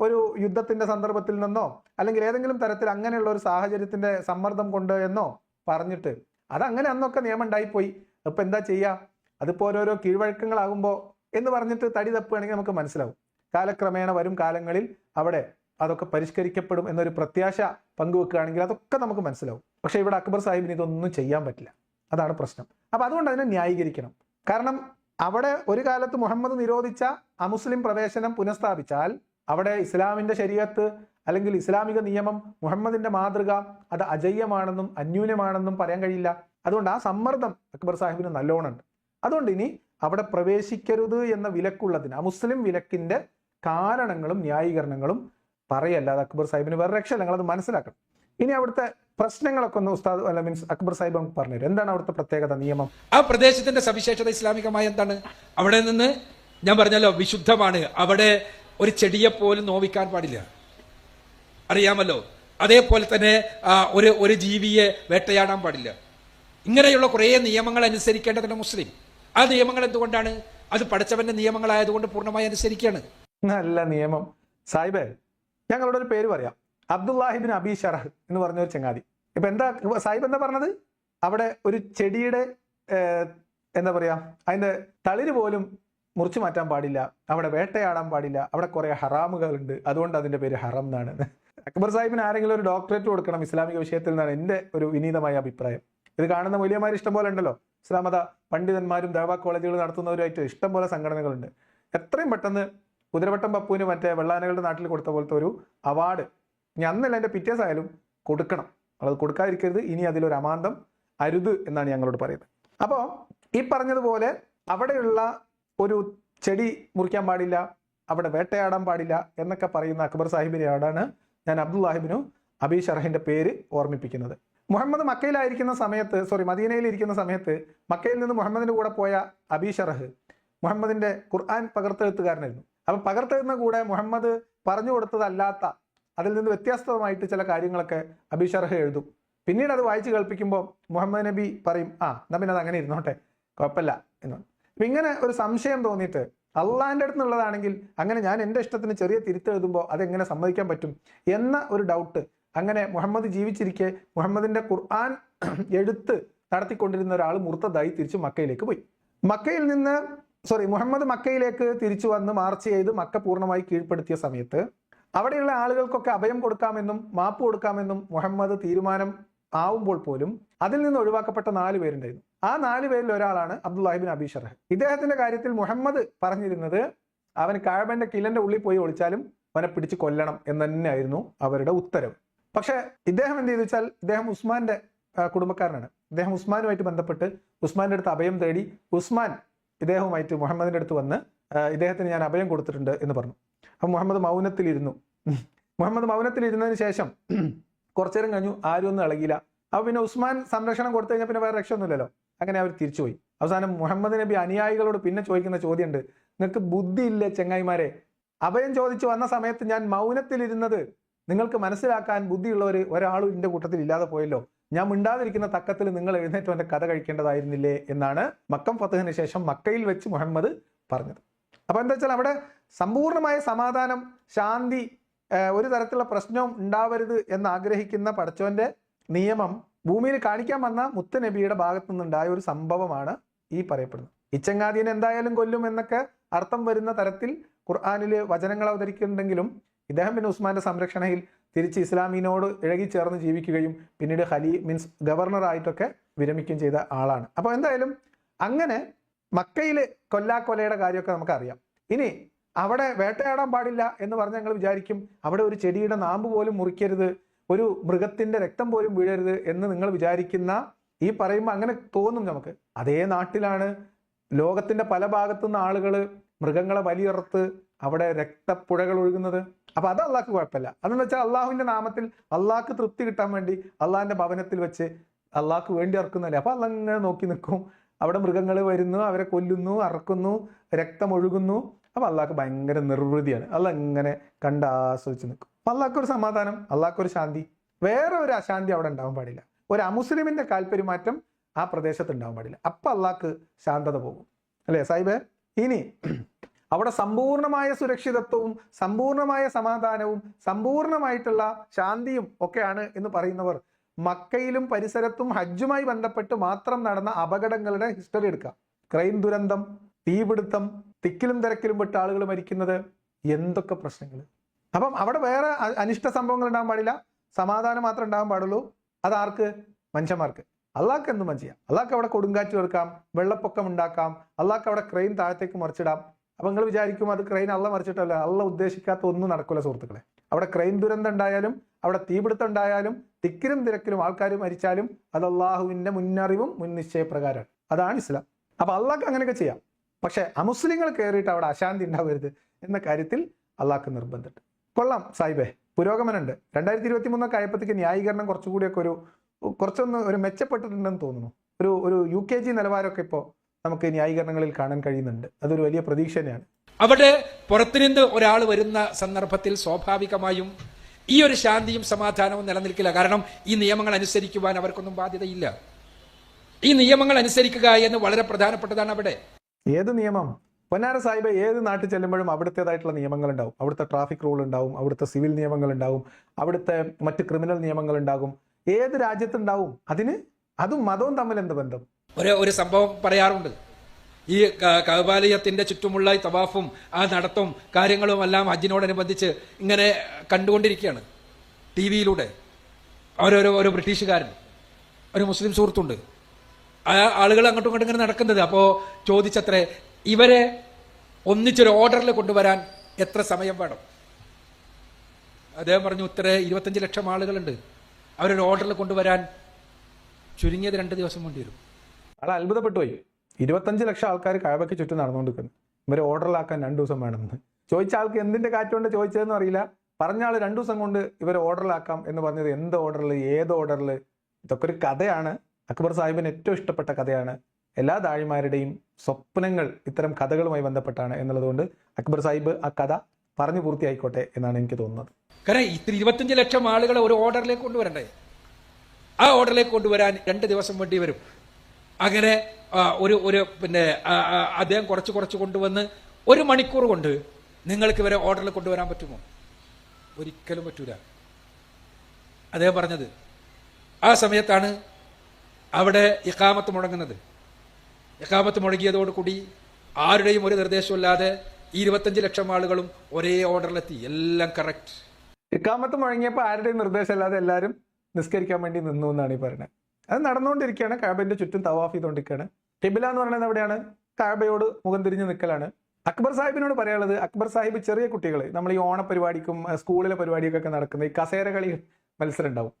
S1: ഒരു യുദ്ധത്തിന്റെ സന്ദർഭത്തിൽ നിന്നോ അല്ലെങ്കിൽ ഏതെങ്കിലും തരത്തിൽ അങ്ങനെയുള്ള ഒരു സാഹചര്യത്തിന്റെ സമ്മർദ്ദം കൊണ്ട് എന്നോ പറഞ്ഞിട്ട് അത് അങ്ങനെ അന്നൊക്കെ നിയമം ഉണ്ടായിപ്പോയി. അപ്പൊ എന്താ ചെയ്യുക? അതിപ്പോ ഓരോരോ കീഴ്വഴക്കങ്ങളാകുമ്പോൾ എന്ന് പറഞ്ഞിട്ട് തടി തപ്പുകയാണെങ്കിൽ നമുക്ക് മനസ്സിലാവും. കാലക്രമേണ വരും കാലങ്ങളിൽ അവിടെ അതൊക്കെ പരിഷ്കരിക്കപ്പെടും എന്നൊരു പ്രത്യാശ പങ്കുവെക്കുകയാണെങ്കിൽ അതൊക്കെ നമുക്ക് മനസ്സിലാവും. പക്ഷേ ഇവിടെ അക്ബർ സാഹിബിന് ഇതൊന്നും ചെയ്യാൻ പറ്റില്ല. അതാണ് പ്രശ്നം. അപ്പം അതുകൊണ്ട് അതിനെ ന്യായീകരിക്കണം. കാരണം അവിടെ ഒരു കാലത്ത് മുഹമ്മദ് നിരോധിച്ച അമുസ്ലിം പ്രവേശനം പുനഃസ്ഥാപിച്ചാൽ അവിടെ ഇസ്ലാമിന്റെ ശരീരത്ത് അല്ലെങ്കിൽ ഇസ്ലാമിക നിയമം മുഹമ്മദിന്റെ മാതൃക അത് അജയ്യമാണെന്നും അന്യൂനമാണെന്നും പറയാൻ കഴിയില്ല. അതുകൊണ്ട് ആ സമ്മർദ്ദം അക്ബർ സാഹിബിന് നല്ലോണമുണ്ട് അതുകൊണ്ട് ഇനി അവിടെ പ്രവേശിക്കരുത് എന്ന വിലക്കുള്ളതിന് ആ മുസ്ലിം വിലക്കിന്റെ കാരണങ്ങളും ന്യായീകരണങ്ങളും പറയല്ലാതെ അക്ബർ സാഹിബിന് വേറെ രക്ഷയില്ല നിങ്ങളത് മനസ്സിലാക്കണം. ഇനി അവിടുത്തെ പ്രശ്നങ്ങളൊക്കെ ഒന്ന് ഉസ്താദ് അല്ല മീൻസ് അക്ബർ സാഹിബ് നമുക്ക് പറഞ്ഞുതരും. എന്താണ് അവിടുത്തെ പ്രത്യേകത നിയമം?
S2: ആ പ്രദേശത്തിന്റെ സവിശേഷത ഇസ്ലാമികമായ എന്താണ്? അവിടെ നിന്ന് ഞാൻ പറഞ്ഞല്ലോ വിശുദ്ധമാണ്. അവിടെ ഒരു ചെടിയെ പോലും നോവിക്കാൻ പാടില്ല. അറിയാമല്ലോ? അതേപോലെ തന്നെ ഒരു ഒരു ജീവിയെ വേട്ടയാടാൻ പാടില്ല. ഇങ്ങനെയുള്ള കുറേ നിയമങ്ങൾ അനുസരിക്കേണ്ടതുണ്ട് മുസ്ലിം. ആ നിയമങ്ങൾ എന്തുകൊണ്ടാണ്? അത് പഠിച്ചവന്റെ നിയമങ്ങളായതുകൊണ്ട് പൂർണമായി അനുസരിക്കുകയാണ്.
S1: നല്ല നിയമം. സാഹിബേ ഞങ്ങളുടെ ഒരു പേര് പറയാം. അബ്ദുല്ലാഹിബിൻ അബി ഷറഹ് എന്ന് പറഞ്ഞ ഒരു ചങ്ങാതി. ഇപ്പൊ എന്താ സാഹിബ് എന്താ പറഞ്ഞത്? അവിടെ ഒരു ചെടിയുടെ എന്താ പറയാ അതിന്റെ തളിര് പോലും മുറിച്ചു മാറ്റാൻ പാടില്ല അവിടെ വേട്ടയാടാൻ പാടില്ല അവിടെ കുറെ ഹറാമുകളുണ്ട് അതുകൊണ്ട് അതിന്റെ പേര് ഹറം എന്നാണ്. അക്ബർ സാഹിബിന് ആരെങ്കിലും ഒരു ഡോക്ടറേറ്റ് കൊടുക്കണം ഇസ്ലാമിക വിഷയത്തിൽ നിന്നാണ് എന്റെ ഒരു വിനീതമായ അഭിപ്രായം. ഇത് കാണുന്ന മൂല്യമാർ ഇഷ്ടം പോലെ ഉണ്ടല്ലോ. ഇസ്ലാമത പണ്ഡിതന്മാരും ദേവാ കോളേജുകൾ നടത്തുന്നവരുമായിട്ട് ഇഷ്ടം പോലെ സംഘടനകളുണ്ട്. എത്രയും പെട്ടെന്ന് കുതിരവട്ടം പപ്പുവിന് മറ്റേ വെള്ളാനകളുടെ നാട്ടിൽ കൊടുത്ത പോലത്തെ ഒരു അവാർഡ് ഇനി അന്നല്ല എന്റെ പിറ്റേസായാലും കൊടുക്കണം. അത് കൊടുക്കാതിരിക്കരുത്. ഇനി അതിലൊരു അമാന്തം അരുത് എന്നാണ് ഞങ്ങളോട് പറയുന്നത്. അപ്പോൾ ഈ പറഞ്ഞതുപോലെ അവിടെയുള്ള ഒരു ചെടി മുറിക്കാൻ പാടില്ല അവിടെ വേട്ടയാടാൻ പാടില്ല എന്നൊക്കെ പറയുന്ന അക്ബർ സാഹിബിനെയോടാണ് ഞാൻ അബ്ദുല്ലാഹിബിനു അബി ഷറഹിന്റെ പേര് ഓർമ്മിപ്പിക്കുന്നത്. മുഹമ്മദ് മക്കയിലായിരിക്കുന്ന സമയത്ത് സോറി മദീനയിൽ ഇരിക്കുന്ന സമയത്ത് മക്കയിൽ നിന്ന് മുഹമ്മദിന്റെ കൂടെ പോയ അബി ഷറഹ് മുഹമ്മദിന്റെ ഖുർആൻ പകർത്തെഴുത്തുകാരനായിരുന്നു. അപ്പൊ പകർത്തെന്ന കൂടെ മുഹമ്മദ് പറഞ്ഞു കൊടുത്തതല്ലാത്ത അതിൽ നിന്ന് വ്യത്യസ്തമായിട്ട് ചില കാര്യങ്ങളൊക്കെ അബിഷർഹ എഴുതും. പിന്നീട് അത് വായിച്ചു കേൾപ്പിക്കുമ്പോൾ മുഹമ്മദ് നബി പറയും ആ എന്നാ പിന്നെ അത് അങ്ങനെ ഇരുന്നോട്ടെ കുഴപ്പമില്ല എന്ന് അപ്പൊ ഇങ്ങനെ ഒരു സംശയം തോന്നിയിട്ട് അള്ളാഹിന്റെ അടുത്ത് നിന്നുള്ളതാണെങ്കിൽ അങ്ങനെ ഞാൻ എന്റെ ഇഷ്ടത്തിന് ചെറിയ തിരുത്തെഴുതുമ്പോൾ അതെങ്ങനെ സമ്മതിക്കാൻ പറ്റും എന്ന ഒരു ഡൗട്ട് അങ്ങനെ മുഹമ്മദ് ജീവിച്ചിരിക്കെ മുഹമ്മദിന്റെ ഖുർആൻ എഴുത്ത് നടത്തിക്കൊണ്ടിരുന്ന ഒരാൾ മുർത്തതായി തിരിച്ച് മക്കയിലേക്ക് പോയി. മക്കയിൽ നിന്ന് സോറി മുഹമ്മദ് മക്കയിലേക്ക് തിരിച്ചു വന്ന് മാർച്ച് ചെയ്ത് മക്ക പൂർണമായി കീഴ്പ്പെടുത്തിയ സമയത്ത് അവിടെയുള്ള ആളുകൾക്കൊക്കെ അഭയം കൊടുക്കാമെന്നും മാപ്പ് കൊടുക്കാമെന്നും മുഹമ്മദ് തീരുമാനം ആവുമ്പോൾ പോലും അതിൽ നിന്ന് ഒഴിവാക്കപ്പെട്ട നാല് പേരുണ്ടായിരുന്നു. ആ നാല് പേരിൽ ഒരാളാണ് അബ്ദുല്ലാഹിബിൻ അബി ഷർഹ്. ഇദ്ദേഹത്തിന്റെ കാര്യത്തിൽ മുഹമ്മദ് പറഞ്ഞിരുന്നത് അവൻ കാഴബന്റെ കിലന്റെ ഉള്ളിൽ പോയി ഒളിച്ചാലും അവനെ പിടിച്ച് കൊല്ലണം എന്ന് തന്നെയായിരുന്നു അവരുടെ ഉത്തരവ് പക്ഷെ ഇദ്ദേഹം എന്ത് ചെയ്തു വെച്ചാൽ ഇദ്ദേഹം ഉസ്മാന്റെ കുടുംബക്കാരനാണ്. ഇദ്ദേഹം ഉസ്മാനുമായിട്ട് ബന്ധപ്പെട്ട് ഉസ്മാന്റെ അടുത്ത് അഭയം തേടി ഉസ്മാൻ ഇദ്ദേഹവുമായിട്ട് മുഹമ്മദിന്റെ അടുത്ത് വന്ന് ഇദ്ദേഹത്തിന് ഞാൻ അഭയം കൊടുത്തിട്ടുണ്ട് എന്ന് പറഞ്ഞു. അപ്പം മുഹമ്മദ് മൗനത്തിലിരുന്നു. മുഹമ്മദ് മൗനത്തിലിരുന്നതിന് ശേഷം കുറച്ചു നേരം കഴിഞ്ഞു ആരും ഒന്നും ഇളകിയില്ല. അപ്പൊ പിന്നെ ഉസ്മാൻ സംരക്ഷണം കൊടുത്തു കഴിഞ്ഞാൽ പിന്നെ വേറെ രക്ഷയൊന്നുമില്ലല്ലോ. അങ്ങനെ അവർ തിരിച്ചുപോയി. അവസാനം മുഹമ്മദ് നബി അനുയായികളോട് പിന്നെ ചോദിക്കുന്ന ചോദ്യമുണ്ട് നിങ്ങൾക്ക് ബുദ്ധിയില്ലേ ചെങ്ങായിമാരെ? അഭയം ചോദിച്ചു വന്ന സമയത്ത് ഞാൻ മൗനത്തിലിരുന്നത് നിങ്ങൾക്ക് മനസ്സിലാക്കാൻ ബുദ്ധിയുള്ളവർ ഒരാളും എന്റെ കൂട്ടത്തിൽ ഇല്ലാതെ പോയല്ലോ. ഞാൻ മിണ്ടാതിരിക്കുന്ന തക്കത്തിൽ നിങ്ങൾ എഴുന്നേറ്റ് എന്റെ കഥ കഴിക്കേണ്ടതായിരുന്നില്ലേ എന്നാണ് മക്കം ഫത്തഹിന് ശേഷം മക്കയിൽ വെച്ച് മുഹമ്മദ് പറഞ്ഞത്. അപ്പൊ എന്താ വെച്ചാൽ അവിടെ സമ്പൂർണമായ സമാധാനം ശാന്തി ഒരു തരത്തിലുള്ള പ്രശ്നവും ഉണ്ടാവരുത് എന്ന് ആഗ്രഹിക്കുന്ന പടച്ചോന്റെ നിയമം ഭൂമിയിൽ കാണിക്കാൻ വന്ന മുത്തനബിയുടെ ഭാഗത്തു നിന്നുണ്ടായ ഒരു സംഭവമാണ് ഈ പറയപ്പെടുന്നത്. ഇച്ചങ്ങാതിയൻ എന്തായാലും കൊല്ലും എന്നൊക്കെ അർത്ഥം വരുന്ന തരത്തിൽ ഖുർആാനിൽ വചനങ്ങൾ അവതരിക്കുന്നുണ്ടെങ്കിലും ഇദ്ദേഹം പിന്നെ ഉസ്മാന്റെ സംരക്ഷണയിൽ തിരിച്ച് ഇസ്ലാമിനോട് ഇഴകി ചേർന്ന് ജീവിക്കുകയും പിന്നീട് ഹലി മീൻസ് ഗവർണറായിട്ടൊക്കെ വിരമിക്കുകയും ചെയ്ത ആളാണ്. അപ്പോൾ എന്തായാലും അങ്ങനെ മക്കയിൽ കൊല്ലാക്കൊലയുടെ കാര്യമൊക്കെ നമുക്കറിയാം. ഇനി അവിടെ വേട്ടയാടാൻ പാടില്ല എന്ന് പറഞ്ഞ് ഞങ്ങൾ വിചാരിക്കും അവിടെ ഒരു ചെടിയുടെ നാമ്പ് പോലും മുറിക്കരുത് ഒരു മൃഗത്തിന്റെ രക്തം പോലും വീഴരുത് എന്ന് നിങ്ങൾ വിചാരിക്കുന്ന ഈ പറയുമ്പോൾ അങ്ങനെ തോന്നും നമുക്ക്. അതേ നാട്ടിലാണ് ലോകത്തിന്റെ പല ഭാഗത്തു നിന്ന് ആളുകൾ മൃഗങ്ങളെ വലിയുറത്ത് അവിടെ രക്തപ്പുഴകൾ ഒഴുകുന്നത്. അപ്പൊ അത് അള്ളാഹ്ക്ക് കുഴപ്പമില്ല. അതെന്ന് വെച്ചാൽ അള്ളാഹുവിന്റെ നാമത്തിൽ അള്ളാഹ്ക്ക് തൃപ്തി കിട്ടാൻ വേണ്ടി അള്ളാഹിന്റെ ഭവനത്തിൽ വെച്ച് അള്ളാഹ്ക്ക് വേണ്ടി ഇറക്കുന്നല്ലേ അപ്പൊ അള്ളാഹ് ഇങ്ങനെ നോക്കി നിൽക്കും. അവിടെ മൃഗങ്ങൾ വരുന്നു അവരെ കൊല്ലുന്നു അറക്കുന്നു രക്തം ഒഴുകുന്നു. അപ്പൊ അള്ളാഹ്ക്ക് ഭയങ്കര നിർവൃതിയാണ്. അല്ല ഇങ്ങനെ കണ്ട് ആസ്വദിച്ച് നിൽക്കും. അള്ളാഹ്ക്ക് ഒരു സമാധാനം അള്ളാഹ്ക്ക് ഒരു ശാന്തി. വേറെ ഒരു അശാന്തി അവിടെ ഉണ്ടാവാൻ പാടില്ല. ഒരു അമുസ്ലിമിന്റെ കാൽപെരുമാറ്റം ആ പ്രദേശത്ത് ഉണ്ടാവാൻ പാടില്ല. അപ്പൊ അള്ളാഹ്ക്ക് ശാന്തത പോകും. അല്ലേ സാഹിബ്? ഇനി അവിടെ സമ്പൂർണമായ സുരക്ഷിതത്വവും സമ്പൂർണമായ സമാധാനവും സമ്പൂർണമായിട്ടുള്ള ശാന്തിയും ഒക്കെയാണ് എന്ന് പറയുന്നവർ. മക്കയിലും പരിസരത്തും ഹജ്ജുമായി ബന്ധപ്പെട്ട് മാത്രം നടന്ന അപകടങ്ങളുടെ ഹിസ്റ്ററി എടുക്കാം. ക്രൈം ദുരന്തം തീപിടുത്തം തിക്കിലും തിരക്കിലും പെട്ട ആളുകൾ മരിക്കുന്നത് എന്തൊക്കെ പ്രശ്നങ്ങൾ അപ്പം അവിടെ വേറെ അനിഷ്ട സംഭവങ്ങൾ ഉണ്ടാകാൻ പാടില്ല. സമാധാനം മാത്രം ഉണ്ടാകാൻ പാടുള്ളൂ. അതാർക്ക് മനുഷ്യന്മാർക്ക്. അള്ളാഹ്ക്ക് എന്തും ചെയ്യാം. അള്ളാഹ്ക്ക് അവിടെ കൊടുങ്കാറ്റ് തീർക്കാം വെള്ളപ്പൊക്കം ഉണ്ടാക്കാം അള്ളാഹ്ക്ക് അവിടെ ക്രെയിൻ താഴത്തേക്ക് മറിച്ചിടാം. അപ്പൊ നിങ്ങൾ വിചാരിക്കും അത് ക്രെയിൻ അള്ള മറിച്ചിട്ടല്ല. അള്ള ഉദ്ദേശിക്കാത്ത ഒന്നും നടക്കില്ല സുഹൃത്തുക്കളെ. അവിടെ ക്രെയിൻ ദുരന്തം ഉണ്ടായാലും അവിടെ തീപിടുത്തം ഉണ്ടായാലും തിക്കിലും തിരക്കിലും ആൾക്കാർ മരിച്ചാലും അത് അള്ളാഹുവിന്റെ മുന്നറിവും മുൻനിശ്ചയപ്രകാരമാണ്. അതാണ് ഇസ്ലാം. അപ്പൊ അള്ളാഹ്ക്ക് അങ്ങനെയൊക്കെ ചെയ്യാം. പക്ഷെ അമുസ്ലിങ്ങൾ കയറിയിട്ട് അവിടെ അശാന്തി ഉണ്ടാവരുത് എന്ന കാര്യത്തിൽ അള്ളാഹ്ക്ക് നിർബന്ധമുണ്ട്. കൊള്ളാം സായിബേ പുരോഗമനമുണ്ട്. രണ്ടായിരത്തി ഇരുപത്തി മൂന്നൊക്കെ ആയപ്പോഴത്തേക്ക് ന്യായീകരണം കുറച്ചുകൂടിയൊക്കെ ഒരു കുറച്ചൊന്ന് ഒരു മെച്ചപ്പെട്ടിട്ടുണ്ടെന്ന് തോന്നുന്നു. ഒരു ഒരു യു കെ ജി നിലവാരമൊക്കെ ഇപ്പോൾ നമുക്ക് ന്യായീകരണങ്ങളിൽ കാണാൻ കഴിയുന്നുണ്ട്. അതൊരു വലിയ പ്രതീക്ഷ തന്നെയാണ്.
S2: അവിടെ പുറത്തുനിന്ന് ഒരാൾ വരുന്ന സന്ദർഭത്തിൽ സ്വാഭാവികമായും ഈ ഒരു ശാന്തിയും സമാധാനവും നിലനിൽക്കില്ല. കാരണം ഈ നിയമങ്ങൾ അനുസരിക്കുവാൻ അവർക്കൊന്നും ബാധ്യതയില്ല. ഈ നിയമങ്ങൾ അനുസരിക്കുക എന്ന് വളരെ പ്രധാനപ്പെട്ടതാണ് അവിടെ.
S1: ഏത് നിയമം? പൊന്നാര സാഹിബ് ഏത് നാട്ടിൽ ചെല്ലുമ്പോഴും അവിടുത്തേതായിട്ടുള്ള നിയമങ്ങൾ ഉണ്ടാവും അവിടുത്തെ ട്രാഫിക് റൂൾ ഉണ്ടാവും അവിടുത്തെ സിവിൽ നിയമങ്ങൾ ഉണ്ടാവും അവിടുത്തെ മറ്റ് ക്രിമിനൽ നിയമങ്ങൾ ഉണ്ടാകും. ഏത് രാജ്യത്തുണ്ടാവും? അതിന് അതും മതവും തമ്മിൽ എന്ത് ബന്ധം?
S2: ഒരു ഒരു സംഭവം പറയാറുണ്ട്. ഈ കൗപാലയത്തിന്റെ ചുറ്റുമുള്ള ഈ തവാഫും ആ നടത്തും കാര്യങ്ങളും എല്ലാം ഹജ്ജിനോടനുബന്ധിച്ച് ഇങ്ങനെ കണ്ടുകൊണ്ടിരിക്കുകയാണ്. ടി വിയിലൂടെ. ഓരോരോ ഒരു ബ്രിട്ടീഷുകാരൻ ഒരു മുസ്ലിം സുഹൃത്തുണ്ട്. ആളുകൾ അങ്ങോട്ടും ഇങ്ങോട്ടും ഇങ്ങനെ നടക്കുന്നത്. അപ്പോൾ ചോദിച്ചത്രേ ഇവരെ ഒന്നിച്ചൊരു ഓർഡറിൽ കൊണ്ടുവരാൻ എത്ര സമയം വേണം? അദ്ദേഹം പറഞ്ഞു ഇത്ര ഇരുപത്തഞ്ച് ലക്ഷം ആളുകളുണ്ട്. അവരൊരു ഓർഡറിൽ കൊണ്ടുവരാൻ ചുരുങ്ങിയത് രണ്ട് ദിവസം വേണ്ടി വരും.
S1: ആൾ അത്ഭുതപ്പെട്ടു പോയി ഇരുപത്തഞ്ച് ലക്ഷം ആൾക്കാർ കഴവയ്ക്ക് ചുറ്റും നടന്നുകൊണ്ടിരിക്കുന്നു. ഇവരെ ഓർഡറിലാക്കാൻ രണ്ട് ദിവസം വേണമെന്ന്. ചോദിച്ച ആൾക്ക് എന്തിന്റെ കാറ്റുകൊണ്ട് ചോദിച്ചതെന്ന് അറിയില്ല. പറഞ്ഞ ആൾ രണ്ടു ദിവസം കൊണ്ട് ഇവരെ ഓർഡറിലാക്കാം എന്ന് പറഞ്ഞത് എന്ത് ഓർഡറിൽ ഏത് ഓർഡറിൽ ഇതൊക്കെ ഒരു കഥയാണ്. അക്ബർ സാഹിബിന് ഏറ്റവും ഇഷ്ടപ്പെട്ട കഥയാണ്. എല്ലാ ദാഴിമാരുടെയും സ്വപ്നങ്ങൾ ഇത്തരം കഥകളുമായി ബന്ധപ്പെട്ടാണ് എന്നുള്ളതുകൊണ്ട് അക്ബർ സാഹിബ് ആ കഥ പറഞ്ഞു പൂർത്തിയായിക്കോട്ടെ എന്നാണ് എനിക്ക് തോന്നുന്നത്.
S2: കാരണം ഇത്ര ഇരുപത്തഞ്ച് ലക്ഷം ആളുകളെ ഒരു ഓർഡറിലേക്ക് കൊണ്ടുവരണ്ടേ? ആ ഓർഡറിലേക്ക് കൊണ്ടുവരാൻ രണ്ട് ദിവസം വേണ്ടി വരും. അങ്ങനെ ഒരു ഒരു പിന്നെ അദ്ദേഹം കുറച്ച് കുറച്ച് കൊണ്ടുവന്ന് ഒരു മണിക്കൂർ കൊണ്ട് നിങ്ങൾക്ക് ഇവരെ ഓർഡറിൽ കൊണ്ടുവരാൻ പറ്റുമോ? ഒരിക്കലും പറ്റൂല. അദ്ദേഹം പറഞ്ഞത് ആ സമയത്താണ് അവിടെ ഇക്കാമത്ത് മുടങ്ങുന്നത്. ഇക്കാമത്ത് മുടങ്ങിയതോടുകൂടി ആരുടെയും ഒരു നിർദ്ദേശമില്ലാതെ ഇരുപത്തഞ്ച് ലക്ഷം ആളുകളും ഒരേ ഓർഡറിലെത്തി എല്ലാം കറക്റ്റ്
S1: ഇക്കാമത്ത് മുഴങ്ങിയപ്പോൾ ആരുടെയും നിർദ്ദേശമില്ലാതെ എല്ലാവരും നിസ്കരിക്കാൻ വേണ്ടി നിന്നു എന്നാണ് ഈ പറയുന്നത്. അത് നടന്നുകൊണ്ടിരിക്കുകയാണ്. കാബിന്റെ ചുറ്റും തവാഫ് ചെയ്തുകൊണ്ടിരിക്കുകയാണ്. ടിബില എന്ന് പറയുന്നത് എവിടെയാണ്? കാബയോട് മുഖം തിരിഞ്ഞ് നിൽക്കലാണ് അക്ബർ സാഹിബിനോട് പറയാനുള്ളത് അക്ബർ സാഹിബ് ചെറിയ കുട്ടികൾ നമ്മൾ ഈ ഓണ പരിപാടിക്കും സ്കൂളിലെ പരിപാടിക്കൊക്കെ നടക്കുന്ന ഈ കസേര കളി മത്സരം ഉണ്ടാവും.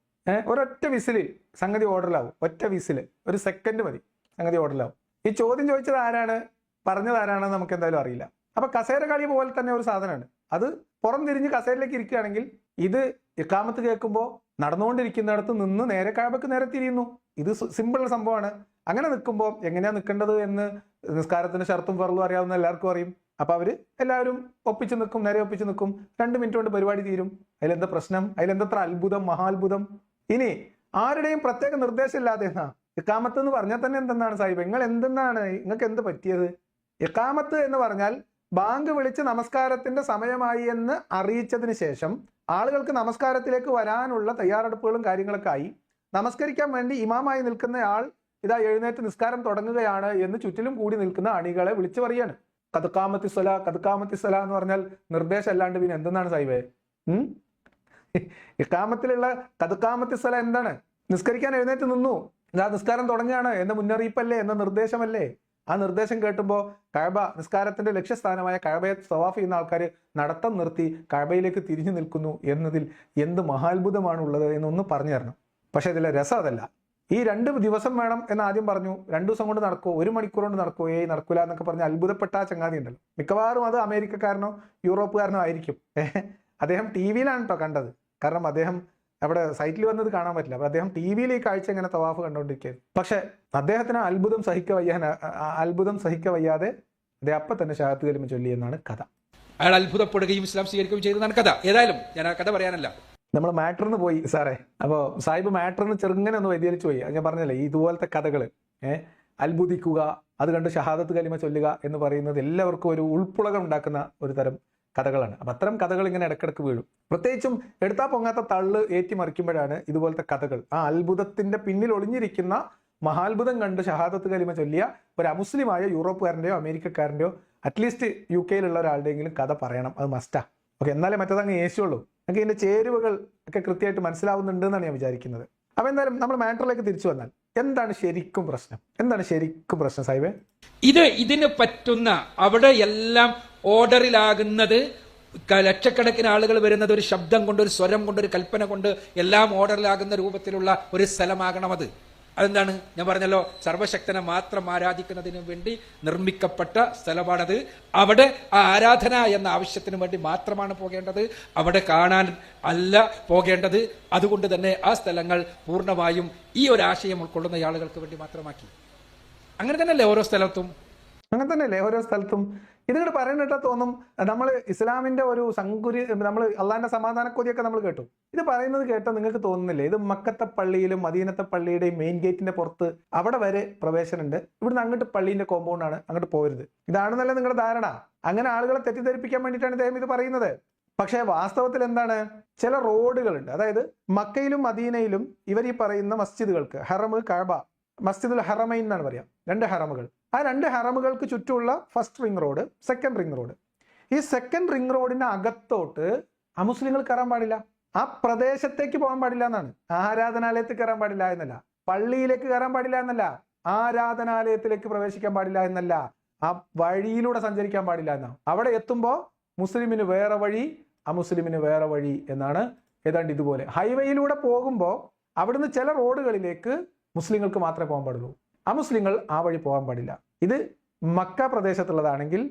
S1: ഒരൊറ്റ വിസിലിൽ സംഗതി ഓർഡറിലാവും. ഒറ്റ വിസിൽ. ഒരു സെക്കൻഡ് മതി സംഗതി ഓർഡറിലാവും. ഈ ചോദ്യം ചോദിച്ചത് ആരാണ്? പറഞ്ഞത് ആരാണെന്ന് നമുക്ക് എന്തായാലും അറിയില്ല. അപ്പൊ കസേര കളി പോലെ തന്നെ ഒരു സാധനമാണ്. അത് പുറം തിരിഞ്ഞ് കസേരയിലേക്ക് ഇരിക്കുകയാണെങ്കിൽ ഇത് ഇക്കാമത്ത് കേൾക്കുമ്പോൾ നടന്നുകൊണ്ടിരിക്കുന്നിടത്ത് നിന്ന് നേരെ കാബക്ക് നേരെ തിരിയുന്നു. ഇത് സിമ്പിൾ സംഭവമാണ്. അങ്ങനെ നിൽക്കുമ്പോൾ എങ്ങനെയാ നിൽക്കേണ്ടത് എന്ന് നിസ്കാരത്തിന് ഷർത്തും ഫറലും അറിയാവുന്ന എല്ലാവർക്കും അറിയും. അപ്പൊ അവർ എല്ലാവരും ഒപ്പിച്ച് നിൽക്കും നേരെ ഒപ്പിച്ച് നിൽക്കും. രണ്ട് മിനിറ്റ് കൊണ്ട് പരിപാടി തീരും. അതിലെന്താ പ്രശ്നം? അതിലെന്തത്ര അത്ഭുതം മഹാത്ഭുതം? ഇനി ആരുടെയും പ്രത്യേക നിർദ്ദേശമില്ലാതെ എന്നാ? ഇക്കാമത്ത് എന്ന് പറഞ്ഞാൽ തന്നെ എന്തെന്നാണ് സാഹിബ്? നിങ്ങൾ എന്തെന്നാണ്? നിങ്ങൾക്ക് എന്ത് പറ്റിയത്? ഇക്കാമത്ത് എന്ന് പറഞ്ഞാൽ ബാങ്ക് വിളിച്ച് നമസ്കാരത്തിന്റെ സമയമായി എന്ന് അറിയിച്ചതിന് ശേഷം ആളുകൾക്ക് നമസ്കാരത്തിലേക്ക് വരാനുള്ള തയ്യാറെടുപ്പുകളും കാര്യങ്ങളൊക്കെ ആയി നമസ്കരിക്കാൻ വേണ്ടി ഇമാമായി നിൽക്കുന്ന ആൾ ഇതാ എഴുന്നേറ്റ് നിസ്കാരം തുടങ്ങുകയാണ് എന്ന് ചുറ്റിലും കൂടി നിൽക്കുന്ന അണികളെ വിളിച്ചു പറയാണ്. കതുക്കാമത്തി സ്വല കതുക്കാമത്തി സ്വല എന്ന് പറഞ്ഞാൽ നിർദ്ദേശം അല്ലാണ്ട് പിന്നെ എന്തെന്നാണ് സാഹിബേ? ഇക്കാമത്തിലുള്ള കതുക്കാമത്തി സ്വല എന്താണ്? നിസ്കരിക്കാൻ എഴുന്നേറ്റ് നിന്നു. ഇതാ നിസ്കാരം തുടങ്ങുകയാണ് എന്ന മുന്നറിയിപ്പല്ലേ? എന്ന നിർദ്ദേശമല്ലേ? ആ നിർദ്ദേശം കേട്ടുമ്പോൾ കഴബ നിസ്കാരത്തിന്റെ ലക്ഷ്യസ്ഥാനമായ കഴബയെ സവാഫ് ചെയ്യുന്ന ആൾക്കാർ നടത്തം നിർത്തി കഴബയിലേക്ക് തിരിഞ്ഞു നിൽക്കുന്നു എന്നതിൽ എന്ത് മഹാത്ഭുതമാണ് ഉള്ളത് എന്നൊന്ന് പറഞ്ഞു തരണം. പക്ഷെ ഇതിലെ രസം അതല്ല. ഈ രണ്ട് ദിവസം വേണം എന്ന് ആദ്യം പറഞ്ഞു. രണ്ടു ദിവസം കൊണ്ട് നടക്കുമോ ഒരു മണിക്കൂർ കൊണ്ട് നടക്കുമോ ഏയ് നടക്കൂല എന്നൊക്കെ പറഞ്ഞ് അത്ഭുതപ്പെട്ട ആ ചങ്ങാതി ഉണ്ടല്ലോ. മിക്കവാറും അത് അമേരിക്കക്കാരനോ യൂറോപ്പുകാരനോ ആയിരിക്കും. അദ്ദേഹം ടി വിയിലാണ് കേട്ടോ കണ്ടത്. കാരണം അദ്ദേഹം അവിടെ സൈറ്റിൽ വന്നത് കാണാൻ പറ്റില്ല. അപ്പൊ അദ്ദേഹം ടി വിയിൽ ഈ കാഴ്ച ഇങ്ങനെ തവാഫ് കണ്ടുകൊണ്ടിരിക്കുകയായിരുന്നു പക്ഷെ അദ്ദേഹത്തിന് അത്ഭുതം സഹിക്ക വയ്യാൻ അത്ഭുതം സഹിക്ക വയ്യാതെ അദ്ദേഹം അപ്പൊ തന്നെ ഷാഹത്ത് കലിമ ചൊല്ലി എന്നാണ് കഥ.
S2: അയാൾ അത്ഭുതപ്പെടുകയും ഇസ്ലാം സ്വീകരിക്കുകയും ചെയ്തതാണ് കഥ. ഏതായാലും ഞാൻ ആ കഥ പറയാനല്ല.
S1: നമ്മൾ മാറ്ററിന്ന് പോയി സാറേ. അപ്പോൾ സാഹിബ് മാറ്ററിന്ന് ചെറുങ്ങനെ ഒന്ന് വ്യതിരിച്ചു പോയി. ഞാൻ പറഞ്ഞല്ലേ ഇതുപോലത്തെ കഥകൾ ഏഹ് അത്ഭുതിക്കുക അത് കണ്ട് ഷഹാദത്ത് കലിമ ചൊല്ലുക എന്ന് പറയുന്നത് എല്ലാവർക്കും ഒരു ഉൾപ്പുളകം ഉണ്ടാക്കുന്ന ഒരു തരം കഥകളാണ്. അപ്പം അത്തരം കഥകൾ ഇങ്ങനെ ഇടക്കിടക്ക് വീഴും. പ്രത്യേകിച്ചും എടുത്താ പൊങ്ങാത്ത തള്ള് ഏറ്റിമറിക്കുമ്പോഴാണ് ഇതുപോലത്തെ കഥകൾ. ആ അത്ഭുതത്തിന്റെ പിന്നിൽ ഒളിഞ്ഞിരിക്കുന്ന മഹാത്ഭുതം കണ്ട് ഷഹാദത്ത് കലിമ ചൊല്ലിയ ഒരു അമുസ്ലിമായ യൂറോപ്പുകാരന്റെയോ അമേരിക്കക്കാരന്റെയോ അറ്റ്ലീസ്റ്റ് യു കെയിലുള്ള ഒരാളുടെയെങ്കിലും കഥ പറയണം. അത് മസ്റ്റാ ഓക്കെ എന്നാലേ മറ്റേതങ്ങ് യേശുള്ളൂ. എനിക്ക് ഇതിന്റെ ചേരുവകൾ ഒക്കെ കൃത്യമായിട്ട് മനസ്സിലാവുന്നുണ്ട് എന്നാണ് ഞാൻ വിചാരിക്കുന്നത്. അപ്പൊ എന്തായാലും നമ്മൾ മാറ്ററിലേക്ക് തിരിച്ചു വന്നാൽ എന്താണ് ശരിക്കും പ്രശ്നം? എന്താണ് ശരിക്കും പ്രശ്നം സാഹിബ്?
S2: ഇത് ഇതിന് പറ്റുന്ന അവിടെ എല്ലാം ഓർഡറിലാകുന്നത് ലക്ഷക്കണക്കിന് ആളുകൾ വരുന്നത് ഒരു ശബ്ദം കൊണ്ട് ഒരു സ്വരം കൊണ്ട് ഒരു കൽപ്പന കൊണ്ട് എല്ലാം ഓർഡറിലാകുന്ന രൂപത്തിലുള്ള ഒരു സ്ഥലമാകണം അത്. അതെന്താണ്? ഞാൻ പറഞ്ഞല്ലോ സർവശക്തനെ മാത്രം ആരാധിക്കുന്നതിന് വേണ്ടി നിർമ്മിക്കപ്പെട്ട സ്ഥലമാണത്. അവിടെ ആ ആരാധന എന്ന ആവശ്യത്തിന് വേണ്ടി മാത്രമാണ് പോകേണ്ടത്. അവിടെ കാണാൻ അല്ല പോകേണ്ടത്. അതുകൊണ്ട് തന്നെ ആ സ്ഥലങ്ങൾ പൂർണമായും ഈ ഒരു ആശയം ഉൾക്കൊള്ളുന്ന ആളുകൾക്ക് വേണ്ടി മാത്രമാക്കി. അങ്ങനെ തന്നെയല്ലേ ഓരോ സ്ഥലത്തും?
S1: അങ്ങനെ തന്നെയല്ലേ? ഓരോ സ്ഥലത്തും ഇതിങ്ങോട്ട് പറയുന്നിട്ടാ തോന്നും നമ്മൾ ഇസ്ലാമിന്റെ ഒരു സങ്കുരി നമ്മൾ അള്ളാന്റെ സമാധാന കൊതിയൊക്കെ നമ്മൾ കേട്ടു. ഇത് പറയുന്നത് കേട്ടാൽ നിങ്ങൾക്ക് തോന്നുന്നില്ലേ? ഇത് മക്കത്തെ പള്ളിയിലും മദീനത്തെ പള്ളിയുടെയും മെയിൻ ഗേറ്റിന്റെ പുറത്ത് അവിടെ വരെ പ്രവേശനമുണ്ട് ഇവിടുന്ന് അങ്ങോട്ട് പള്ളീന്റെ കോമ്പൗണ്ടാണ് അങ്ങോട്ട് പോരുത്. ഇതാണെന്നല്ല നിങ്ങളുടെ ധാരണ. അങ്ങനെ ആളുകളെ തെറ്റിദ്ധരിപ്പിക്കാൻ വേണ്ടിയിട്ടാണ് ഇദ്ദേഹം ഇത് പറയുന്നത്. പക്ഷേ വാസ്തവത്തിൽ എന്താണ്? ചില റോഡുകളുണ്ട്. അതായത് മക്കയിലും മദീനയിലും ഇവർ ഈ പറയുന്ന മസ്ജിദുകൾക്ക് ഹറമ് കഴബ മസ്ജിദുൽ ഹറമൈൻ എന്നാണ് പറയാം. രണ്ട് ഹറമുകൾ. ആ രണ്ട് ഹറമുകൾക്ക് ചുറ്റുമുള്ള first ring road second ring road ഈ സെക്കൻഡ് റിംഗ് റോഡിന് അകത്തോട്ട് അമുസ്ലിങ്ങൾ കയറാൻ പാടില്ല. ആ പ്രദേശത്തേക്ക് പോകാൻ പാടില്ല എന്നാണ്. ആരാധനാലയത്തിൽ കയറാൻ പാടില്ല എന്നല്ല. പള്ളിയിലേക്ക് കയറാൻ പാടില്ല എന്നല്ല. ആരാധനാലയത്തിലേക്ക് പ്രവേശിക്കാൻ പാടില്ല എന്നല്ല. ആ വഴിയിലൂടെ സഞ്ചരിക്കാൻ പാടില്ല എന്നാണ്. അവിടെ എത്തുമ്പോൾ മുസ്ലിമിന് വേറെ വഴി അമുസ്ലിമിന് വേറെ വഴി എന്നാണ് ഏതാണ്ട് ഇതുപോലെ. ഹൈവേയിലൂടെ പോകുമ്പോൾ അവിടുന്ന് ചില റോഡുകളിലേക്ക് മുസ്ലിങ്ങൾക്ക് മാത്രമേ പോകാൻ പാടുള്ളൂ. അമുസ്ലിങ്ങൾ ആ വഴി പോകാൻ പാടില്ല. ഇത് മക്ക പ്രദേശത്തുള്ളതാണെങ്കിൽ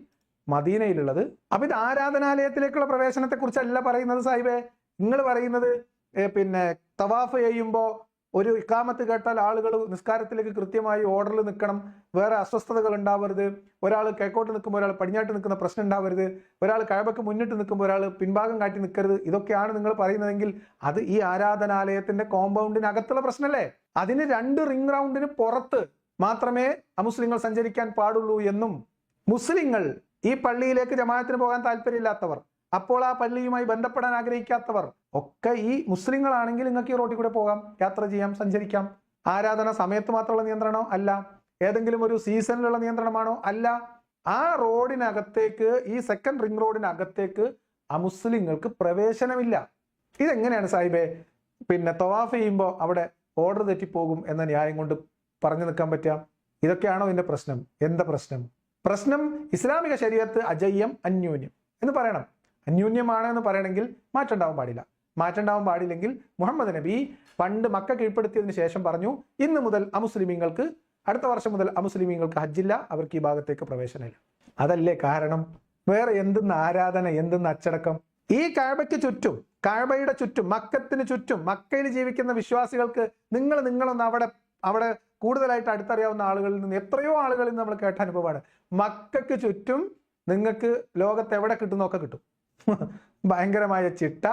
S1: മദീനയിലുള്ളത്. അപ്പൊ ഇത് ആരാധനാലയത്തിലേക്കുള്ള പ്രവേശനത്തെ കുറിച്ചല്ല പറയുന്നത് സാഹിബേ. നിങ്ങൾ പറയുന്നത് പിന്നെ തവാഫ് ചെയ്യുമ്പോൾ ഒരു ഇക്കാമത്ത് കേട്ടാൽ ആളുകൾ നിസ്കാരത്തിലേക്ക് കൃത്യമായി ഓർഡറിൽ നിൽക്കണം. വേറെ അസ്വസ്ഥതകൾ ഉണ്ടാവരുത്. ഒരാൾ കിഴക്കോട്ട് നിൽക്കുമ്പോൾ ഒരാൾ പടിഞ്ഞാട്ട് നിൽക്കുന്ന പ്രശ്നം ഉണ്ടാവരുത്. ഒരാൾ കഴവക്ക് മുന്നിട്ട് നിൽക്കുമ്പോൾ ഒരാൾ പിൻഭാഗം കാട്ടി നിൽക്കരുത്. ഇതൊക്കെയാണ് നിങ്ങൾ പറയുന്നതെങ്കിൽ അത് ഈ ആരാധനാലയത്തിന്റെ കോമ്പൗണ്ടിനകത്തുള്ള പ്രശ്നമല്ലേ? അതിന് രണ്ട് റിംഗ് റൗണ്ടിന് പുറത്ത് മാത്രമേ അമുസ്ലിങ്ങൾ സഞ്ചരിക്കാൻ പാടുള്ളൂ എന്നും മുസ്ലിങ്ങൾ ഈ പള്ളിയിലേക്ക് ജമാഅത്തിന് പോകാൻ താല്പര്യമില്ലാത്തവർ അപ്പോൾ ആ പള്ളിയുമായി ബന്ധപ്പെടാൻ ആഗ്രഹിക്കാത്തവർ ഒക്കെ ഈ മുസ്ലിങ്ങളാണെങ്കിൽ നിങ്ങൾക്ക് ഈ റോട്ടിൽ കൂടെ പോകാം യാത്ര ചെയ്യാം സഞ്ചരിക്കാം. ആരാധന സമയത്ത് മാത്രമുള്ള നിയന്ത്രണമോ? അല്ല. ഏതെങ്കിലും ഒരു സീസണിലുള്ള നിയന്ത്രണമാണോ? അല്ല. ആ റോഡിനകത്തേക്ക് ഈ സെക്കൻഡ് റിംഗ് റോഡിനകത്തേക്ക് അമുസ്ലിങ്ങൾക്ക് പ്രവേശനമില്ല. ഇതെങ്ങനെയാണ് സാഹിബേ? പിന്നെ തവാഫ് ചെയ്യുമ്പോൾ അവിടെ ഓർഡർ തെറ്റിപ്പോകും എന്ന ന്യായം കൊണ്ട് പറഞ്ഞു നിൽക്കാൻ പറ്റുക? ഇതൊക്കെയാണോ ഇതിന്റെ പ്രശ്നം? എന്താ പ്രശ്നം? പ്രശ്നം ഇസ്ലാമിക ശരീരത്ത് അജയ്യം അന്യൂന്യം എന്ന് പറയണം. അന്യൂന്യമാണ് എന്ന് പറയണമെങ്കിൽ മാറ്റുണ്ടാവാൻ പാടില്ല. മാറ്റുണ്ടാവാൻ പാടില്ലെങ്കിൽ മുഹമ്മദ് നബി പണ്ട് മക്ക കീഴ്പ്പെടുത്തിയതിനു ശേഷം പറഞ്ഞു ഇന്ന് മുതൽ അമുസ്ലിമീങ്ങൾക്ക് അടുത്ത വർഷം മുതൽ അമുസ്ലിമീങ്ങൾക്ക് ഹജ്ജില്ല അവർക്ക് ഈ ഭാഗത്തേക്ക് പ്രവേശനമില്ല. അതല്ലേ കാരണം? വേറെ എന്തെന്ന് ആരാധന എന്തെന്ന് അച്ചടക്കം? ഈ കാഴ്ബയ്ക്ക് ചുറ്റും കാഴ്ബയുടെ ചുറ്റും മക്കത്തിന് ചുറ്റും മക്കയിൽ ജീവിക്കുന്ന വിശ്വാസികൾക്ക് നിങ്ങൾ നിങ്ങളൊന്ന് അവിടെ അവിടെ കൂടുതലായിട്ട് അടുത്തറിയാവുന്ന ആളുകളിൽ നിന്ന് എത്രയോ ആളുകളിൽ നിന്ന് നമ്മൾ കേട്ട അനുഭവമാണ്. മക്കൾക്ക് ചുറ്റും നിങ്ങൾക്ക് ലോകത്ത് എവിടെ കിട്ടുന്നൊക്കെ കിട്ടും. ഭയങ്കരമായ ചിട്ട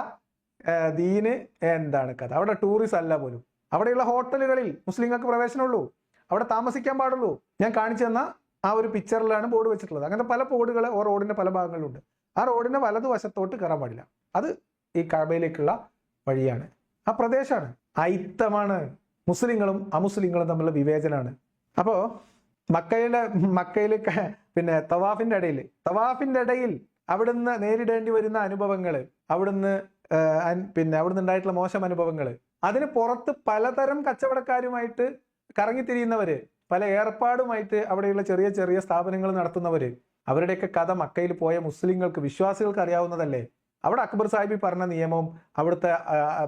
S1: ദീന് എന്താണ് കഥ? അവിടെ ടൂറിസ്റ്റ് അല്ല പോലും. അവിടെയുള്ള ഹോട്ടലുകളിൽ മുസ്ലിങ്ങൾക്ക് പ്രവേശനമുള്ളൂ അവിടെ താമസിക്കാൻ പാടുള്ളൂ. ഞാൻ കാണിച്ചു തന്ന ആ ഒരു പിക്ചറിലാണ് ബോർഡ് വെച്ചിട്ടുള്ളത്. അങ്ങനത്തെ പല ബോർഡുകൾ ഓ റോഡിന്റെ പല ഭാഗങ്ങളിലുണ്ട്. ആ റോഡിന്റെ വലതുവശത്തോട്ട് കയറാൻ പാടില്ല. അത് ഈ കഴയിലേക്കുള്ള വഴിയാണ്. ആ പ്രദേശമാണ്. അയിത്തമാണ് മുസ്ലിങ്ങളും അമുസ്ലിങ്ങളും തമ്മിലുള്ള വിവേചനമാണ് അപ്പോ മക്കയുടെ മക്കയിൽ പിന്നെ തവാഫിന്റെ ഇടയിൽ തവാഫിന്റെ ഇടയിൽ അവിടുന്ന് നേരിടേണ്ടി വരുന്ന അനുഭവങ്ങൾ അവിടുന്ന് പിന്നെ അവിടുന്ന് ഉണ്ടായിട്ടുള്ള മോശം അനുഭവങ്ങൾ അതിന് പുറത്ത് പലതരം കച്ചവടക്കാരുമായിട്ട് കറങ്ങിത്തിരിയുന്നവര് പല ഏർപ്പാടുമായിട്ട് അവിടെയുള്ള ചെറിയ ചെറിയ സ്ഥാപനങ്ങൾ നടത്തുന്നവര് അവരുടെയൊക്കെ കഥ മക്കയിൽ പോയ മുസ്ലിങ്ങൾക്ക് വിശ്വാസികൾക്ക് അറിയാവുന്നതല്ലേ? അവിടെ അക്ബർ സാഹിബി പറഞ്ഞ നിയമവും അവിടുത്തെ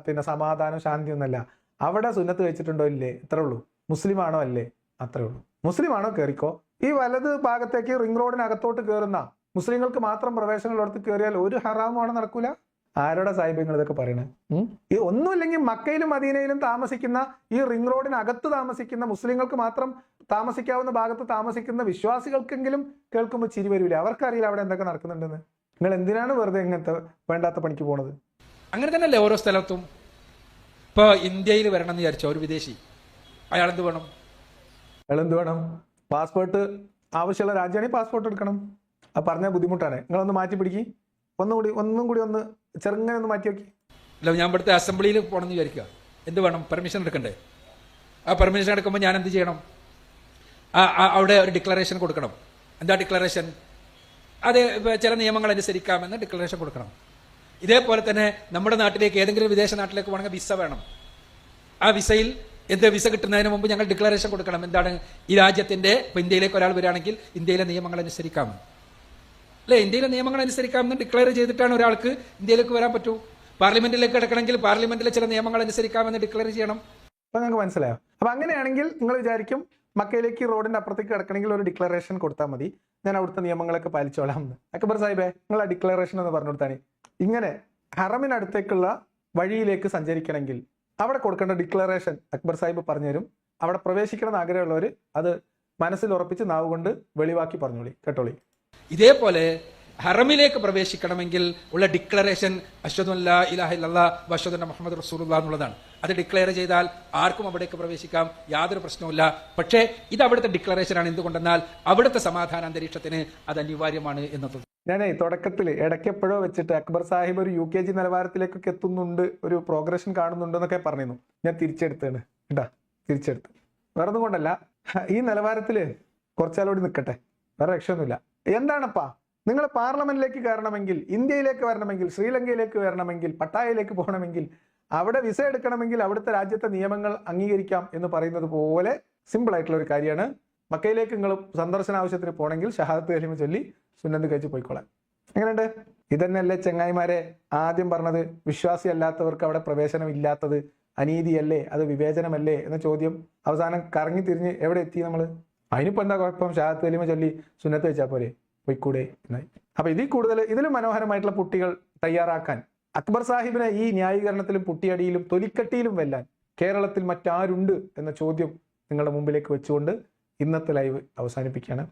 S1: പിന്നെ സമാധാനം ശാന്തി ഒന്നല്ല. അവിടെ സുന്നത്ത് വെച്ചിട്ടുണ്ടോ ഇല്ലേ? ഇത്രേ ഉള്ളൂ. മുസ്ലിം ആണോ അല്ലേ? അത്രേ ഉള്ളൂ. മുസ്ലിം ആണോ കയറിക്കോ ഈ വലത് ഭാഗത്തേക്ക് റിംഗ് റോഡിനകത്തോട്ട് കയറുന്ന മുസ്ലിങ്ങൾക്ക് മാത്രം പ്രവേശനമുള്ളിടത്ത് കയറിയാൽ ഒരു ഹറാമും അവിടെ നടക്കൂല? ആരോടെ സാഹിബ്യങ്ങൾ ഇതൊക്കെ പറയണേ? ഈ ഒന്നുമില്ലെങ്കിൽ മക്കയിലും മദീനയിലും താമസിക്കുന്ന ഈ റിംഗ് റോഡിനകത്ത് താമസിക്കുന്ന മുസ്ലിങ്ങൾക്ക് മാത്രം താമസിക്കാവുന്ന ഭാഗത്ത് താമസിക്കുന്ന വിശ്വാസികൾക്കെങ്കിലും കേൾക്കുമ്പോൾ ചിരി വരില്ല അവർക്കറിയില്ല അവിടെ എന്തൊക്കെ നടക്കുന്നുണ്ടെന്ന്. നിങ്ങൾ എന്തിനാണ് വെറുതെ ഇങ്ങനത്തെ വേണ്ടാത്ത പണിക്ക് പോണത്?
S2: അങ്ങനെ തന്നെയല്ലേ ഓരോ സ്ഥലത്തും? ഇപ്പൊ ഇന്ത്യയിൽ വരണം എന്ന് വിചാരിച്ച? ഒരു വിദേശി. അയാൾ എന്ത് വേണം?
S1: അയാൾ എന്ത് വേണം? പാസ്പോർട്ട് ആവശ്യമുള്ള രാജ്യമാണെങ്കിൽ പാസ്പോർട്ട് എടുക്കണം. ആ പറഞ്ഞാൽ ബുദ്ധിമുട്ടാണ്. നിങ്ങളൊന്ന് മാറ്റി പിടിക്കി. ഒന്നുകൂടി ഒന്നും കൂടി ഒന്ന് ചെറുങ്ങനെ ഒന്ന് മാറ്റി നോക്കി
S2: അല്ല ഞാൻ ഇവിടുത്തെ അസംബ്ലിയിൽ പോകണമെന്ന് വിചാരിക്കുക. എന്ത് വേണം? പെർമിഷൻ എടുക്കണ്ടേ? ആ പെർമിഷൻ എടുക്കുമ്പോൾ ഞാൻ എന്ത് ചെയ്യണം? ആ അവിടെ ഒരു ഡിക്ലറേഷൻ കൊടുക്കണം. എന്താ ഡിക്ലറേഷൻ? അത് ചില നിയമങ്ങൾ അനുസരിക്കാമെന്ന് ഡിക്ലറേഷൻ കൊടുക്കണം. ഇതേപോലെ തന്നെ നമ്മുടെ നാട്ടിലേക്ക് ഏതെങ്കിലും വിദേശ നാട്ടിലേക്ക് പോകണമെങ്കിൽ വിസ വേണം. ആ വിസയിൽ എന്ത് വിസ കിട്ടുന്നതിന് മുമ്പ് ഞങ്ങൾ ഡിക്ലറേഷൻ കൊടുക്കണം. എന്താണ്? ഈ രാജ്യത്തിന്റെ ഇപ്പൊ ഇന്ത്യയിലേക്ക് ഒരാൾ വരികയാണെങ്കിൽ ഇന്ത്യയിലെ നിയമങ്ങൾ അനുസരിക്കാം. അല്ലെ? ഇന്ത്യയിലെ നിയമങ്ങൾ അനുസരിക്കാമെന്ന് ഡിക്ലെയർ ചെയ്തിട്ടാണ് ഒരാൾക്ക് ഇന്ത്യയിലേക്ക് വരാൻ പറ്റൂ. പാർലമെന്റിലേക്ക് കിടക്കണമെങ്കിൽ പാർലമെന്റിലെ ചില നിയമങ്ങൾ അനുസരിക്കാമെന്ന് ഡിക്ലെയർ ചെയ്യണം.
S1: അപ്പൊ നിങ്ങൾക്ക് മനസ്സിലായോ? അപ്പൊ അങ്ങനെയാണെങ്കിൽ നിങ്ങൾ വിചാരിക്കും മക്കയിലേക്ക് റോഡിന്റെ അപ്പുറത്തേക്ക് കിടക്കണമെങ്കിൽ ഒരു ഡിക്ലറേഷൻ കൊടുത്താൽ മതി. ഞാൻ അവിടുത്തെ നിയമങ്ങളൊക്കെ പാലിച്ചോളാം എന്ന്. അക്ബർ സാഹിബേ നിങ്ങൾ ആ ഡിക്ലറേഷൻ എന്ന് പറഞ്ഞു കൊടുത്താണ് ഇങ്ങനെ ഹറമിനടുത്തേക്കുള്ള വഴിയിലേക്ക് സഞ്ചരിക്കണമെങ്കിൽ അവിടെ കൊടുക്കേണ്ട ഡിക്ലറേഷൻ അക്ബർ സാഹിബ് പറഞ്ഞുതരും അവിടെ പ്രവേശിക്കണം എന്ന് ആഗ്രഹമുള്ളവർ അത് മനസ്സിൽ ഉറപ്പിച്ച് നാവുകൊണ്ട് വെളിവാക്കി പറഞ്ഞോളി. കേട്ടോളി.
S2: ഇതേപോലെ ഹറമിലേക്ക് പ്രവേശിക്കണമെങ്കിൽ ഉള്ള ഡിക്ലറേഷൻ അശ്വദുല്ല ഇലാഹില്ല അശ്വദുന്ന മുഹമ്മദ് റസൂലുള്ള എന്നുള്ളതാണ്. അത് ഡിക്ലെയർ ചെയ്താൽ ആർക്കും അവിടേക്ക് പ്രവേശിക്കാം യാതൊരു പ്രശ്നവുമില്ല. പക്ഷേ ഇത് അവിടുത്തെ ഡിക്ലറേഷനാണ് എന്തുകൊണ്ടെന്നാൽ അവിടുത്തെ സമാധാന അന്തരീക്ഷത്തിന് അത് അനിവാര്യമാണ് എന്നത്
S1: ഞാനേ തുടക്കത്തിൽ ഇടയ്ക്കെപ്പോഴോ വെച്ചിട്ട് അക്ബർ സാഹിബ് ഒരു യു കെ ജി നിലവാരത്തിലേക്കൊക്കെ എത്തുന്നുണ്ട് ഒരു പ്രോഗ്രഷൻ കാണുന്നുണ്ട് എന്നൊക്കെ പറഞ്ഞിരുന്നു. ഞാൻ തിരിച്ചെടുത്താണ്. കേട്ടാ തിരിച്ചെടുത്ത്. വേറെ ഒന്നും കൊണ്ടല്ല. ഈ നിലവാരത്തിൽ കുറച്ചാലോടി നിൽക്കട്ടെ വേറെ രക്ഷയൊന്നുമില്ല. എന്താണപ്പാ? നിങ്ങൾ പാർലമെന്റിലേക്ക് കയറണമെങ്കിൽ ഇന്ത്യയിലേക്ക് വരണമെങ്കിൽ ശ്രീലങ്കയിലേക്ക് വരണമെങ്കിൽ പട്ടായയിലേക്ക് പോകണമെങ്കിൽ അവിടെ വിസ എടുക്കണമെങ്കിൽ അവിടുത്തെ രാജ്യത്തെ നിയമങ്ങൾ അംഗീകരിക്കാം എന്ന് പറയുന്നത് പോലെ സിമ്പിൾ ആയിട്ടുള്ള ഒരു കാര്യമാണ്. മക്കയിലേക്ക് നിങ്ങൾ സന്ദർശന ആവശ്യത്തിന് പോകണമെങ്കിൽ ഷഹാദത്ത് കലിമ ചൊല്ലി സുന്നന്ത് കഴിച്ച് പോയിക്കോളാം. എങ്ങനെയുണ്ട്? ഇതന്നെയല്ലേ ചെങ്ങായിമാരെ ആദ്യം പറഞ്ഞത്? വിശ്വാസി അല്ലാത്തവർക്ക് അവിടെ പ്രവേശനം ഇല്ലാത്തത് അനീതിയല്ലേ? അത് വിവേചനമല്ലേ? എന്ന ചോദ്യം അവസാനം കറങ്ങി തിരിഞ്ഞ് എവിടെ എത്തി നമ്മൾ അതിനിപ്പോ എന്താ കുഴപ്പം? ഷഹാദത്ത് കലിമ ചൊല്ലി സുന്നത്ത് വെച്ചാൽ പോരെ. പോയിക്കൂടെ എന്നായി അപ്പൊ ഇതിൽ കൂടുതൽ ഇതിലും മനോഹരമായിട്ടുള്ള പുട്ടികൾ തയ്യാറാക്കാൻ അക്ബർ സാഹിബിനെ ഈ ന്യായീകരണത്തിലും പുട്ടിയടിയിലും തൊലിക്കട്ടിയിലും വെല്ലാൻ കേരളത്തിൽ മറ്റാരുണ്ട് എന്ന ചോദ്യം നിങ്ങളുടെ മുമ്പിലേക്ക് വെച്ചുകൊണ്ട് ഇന്നത്തെ ലൈവ് അവസാനിപ്പിക്കുകയാണ്.